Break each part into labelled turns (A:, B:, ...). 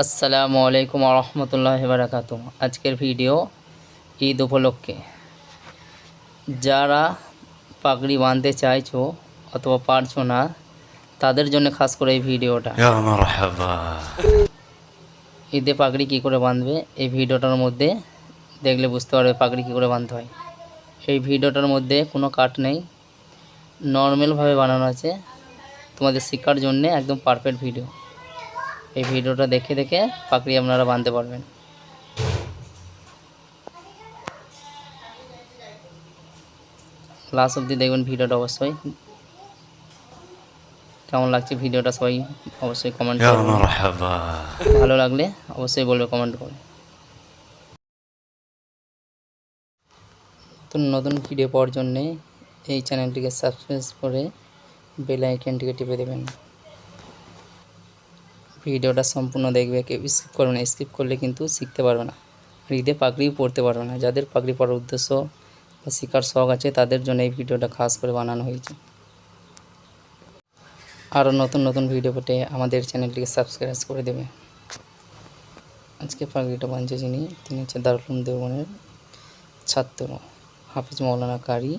A: আসসালামু আলাইকুম রহমতুল্লাহ বারাকাত আজকের ভিডিও ঈদ উপলক্ষে। যারা পাগড়ি বাঁধতে চাইছো অথবা পারছ না তাদের জন্য খাস করে এই ভিডিওটা। ঈদে পাগড়ি কী করে বাঁধবে এই ভিডিওটার মধ্যে দেখলে বুঝতে পারবে পাগড়ি কী করে বাঁধতে হয়। এই ভিডিওটার মধ্যে কোনো কাট নেই। নর্মালভাবে বানানো আছে। তোমাদের শিক্ষার জন্যে একদম পারফেক্ট ভিডিও এই ভিডিওটা দেখে দেখে পাকড়ি আপনারা বাঁধতে পারবেন। লাস্ট অবধি দেখবেন ভিডিওটা অবশ্যই। কেমন লাগছে ভিডিওটা সবাই অবশ্যই কমেন্ট ভালো লাগলে অবশ্যই বলবে কমেন্ট করে নতুন নতুন ভিডিও পাওয়ার জন্যে এই চ্যানেলটিকে সাবস্ক্রাইব করে বেল আইকনটিকে টিপে দেবেন। ভিডিওটা সম্পূর্ণ দেখবে, কেউ স্কিপ করবে না। স্কিপ করলে কিন্তু শিখতে পারবে না। ঈদে পাগড়ি পরতে পারবে না। যাদের পাগড়ি পরার উদ্দেশ্য বা শেখার শখ আছে, তাদের জন্য এই ভিডিওটা খাস করে বানানো হয়েছে। আরও নতুন নতুন ভিডিও পেতে আমাদের চ্যানেলটিকে সাবস্ক্রাইব করে দেবে। আজকে পাগড়িটা বাঁধছে যিনি, তিনি হচ্ছে দারুল দেওবনের ছাত্র, হাফিজ মৌলানা কারি।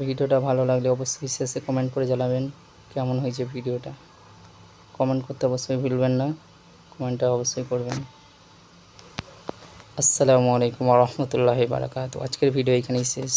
A: ভিডিওটা ভালো লাগলে অবশ্যই শেষে কমেন্ট করে জানাবেন কেমন হয়েছে ভিডিওটা। কমেন্ট করতে অবশ্যই ভুলবেন না কমেন্টটা অবশ্যই করবেন। আসসালামু আলাইকুম রহমতুল্লাহ বারাকাত আজকের ভিডিও এখানেই শেষ।